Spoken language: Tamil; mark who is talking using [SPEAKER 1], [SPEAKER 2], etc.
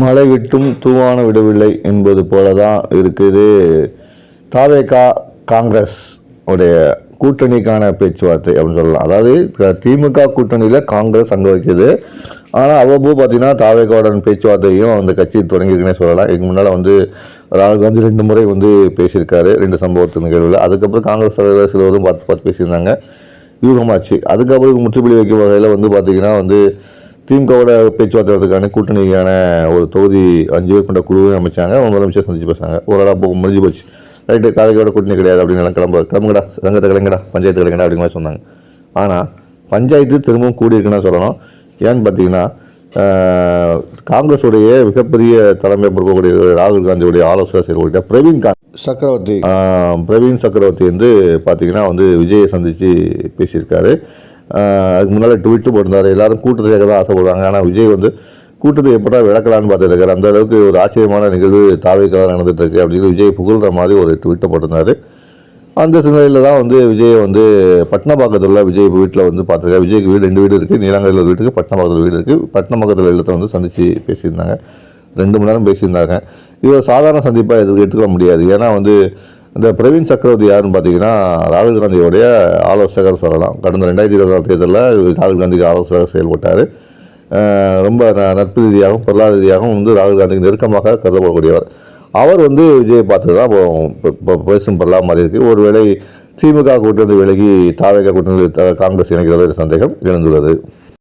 [SPEAKER 1] மழை விட்டும் தூவான விடவில்லை என்பது போல தான் இருக்குது. தாவேகா காங்கிரஸ் உடைய கூட்டணிக்கான பேச்சுவார்த்தை அப்படின்னு சொல்லலாம். அதாவது திமுக கூட்டணியில் காங்கிரஸ் அங்கே வைக்கிது. ஆனால் அவ்வப்போ பார்த்தீங்கன்னா தாவேகாவுடன் பேச்சுவார்த்தையும் அந்த கட்சி தொடங்கியிருக்குன்னே சொல்லலாம். இதுக்கு முன்னால் வந்து ராகுல் காந்தி ரெண்டு முறை வந்து பேசியிருக்காரு ரெண்டு சம்பவத்து நிகழ்வில். அதுக்கப்புறம் காங்கிரஸ் தலைவர் சிலவரும் பார்த்து பார்த்து பேசியிருந்தாங்க. யூகமாச்சு அதுக்கப்புறம் முற்றுப்புள்ளி வைக்கும் வகையில் வந்து பார்த்தீங்கன்னா வந்து திமுகவோட பேச்சுவார்த்தை வரதுக்கான கூட்டணிக்கான ஒரு தொகுதி அஞ்சு பேர் கொண்ட குழுவை அமைச்சாங்க. அவங்க முதலமைச்சர் சந்திச்சு பேசுனாங்க ஓரளவு அப்போ முடிஞ்சு போச்சு. ரைட்டு தாலைக்கோட கூட்டணி கிடையாது அப்படின்னு எல்லாம் கிளம்ப கிளம்புங்கடா சங்கத்தை கிளங்கடா பஞ்சாயத்து கிளங்கடா அப்படிங்கிற மாதிரி சொன்னாங்க. ஆனால் பஞ்சாயத்து திரும்பவும் கூடியிருக்குன்னு சொல்லணும். ஏன்னு பார்த்தீங்கன்னா காங்கிரஸுடைய மிகப்பெரிய தலைமை பொறுக்கக்கூடிய ராகுல் காந்தியுடைய ஆலோசனை செய்யக்கூடிய பிரவீன் காந்த் சக்கரவர்த்தி. பிரவீன் சக்கரவர்த்தி வந்து பார்த்தீங்கன்னா வந்து விஜயை சந்தித்து பேசியிருக்காரு. அதுக்கு முன்னால் ட்விட்டு போட்டிருந்தார். எல்லாரும் கூட்டத்தை கேட்க தான் ஆசைப்படுவாங்க. ஆனால் விஜய் வந்து கூட்டத்தை எப்படா விளக்கலான்னு பார்த்துட்டு அந்த அளவுக்கு ஒரு ஆச்சரியமான நிகழ்வு தாவைக்காக நடந்துட்டு இருக்கு அப்படின்னு விஜய் புகழ்ற மாதிரி ஒரு ட்விட்டை போட்டிருந்தாரு. அந்த சூழ்நிலையில் தான் வந்து விஜய் வந்து பட்டினப்பாக்கத்தில் உள்ள விஜய் வீட்டில் வந்து பார்த்துருக்காரு. விஜய்க்கு வீடு ரெண்டு வீடு இருக்குது நீலாங்கரில் ஒரு வீட்டுக்கு பட்டினப்பாக்கத்தில் வீடு இருக்குது பட்டினப்பாக்கத்தில் இல்லத்தை வந்து சந்தித்து பேசியிருந்தாங்க. ரெண்டு மணி நேரம் பேசியிருந்தாங்க. இது ஒரு சாதாரண சந்திப்பாக எதுக்கு எடுத்துக்க முடியாது. ஏன்னா வந்து இந்த பிரவீன் சக்கரவர்த்தி யாருன்னு பார்த்தீங்கன்னா ராகுல் காந்தியோடைய ஆலோசகர் சொல்லலாம். கடந்த ரெண்டாயிரத்தி இருபதாம் தேர்தலில் ராகுல் காந்திக்கு ஆலோசகர் செயல்பட்டார். ரொம்ப ந- நட்பு ரீதியாகவும் பொருளாதார ரீதியாகவும் வந்து ராகுல் காந்திக்கு நெருக்கமாக கருதப்படக்கூடியவர். அவர் வந்து விஜயை பார்த்து தான் இப்போ பேசும் பொருளாக மாதிரி இருக்குது ஒருவேளை திமுக கூட்டணி விலகி தாவேக கூட்டணி த- காங்கிரஸ் இணைக்கிறது சந்தேகம் எழுந்துள்ளது.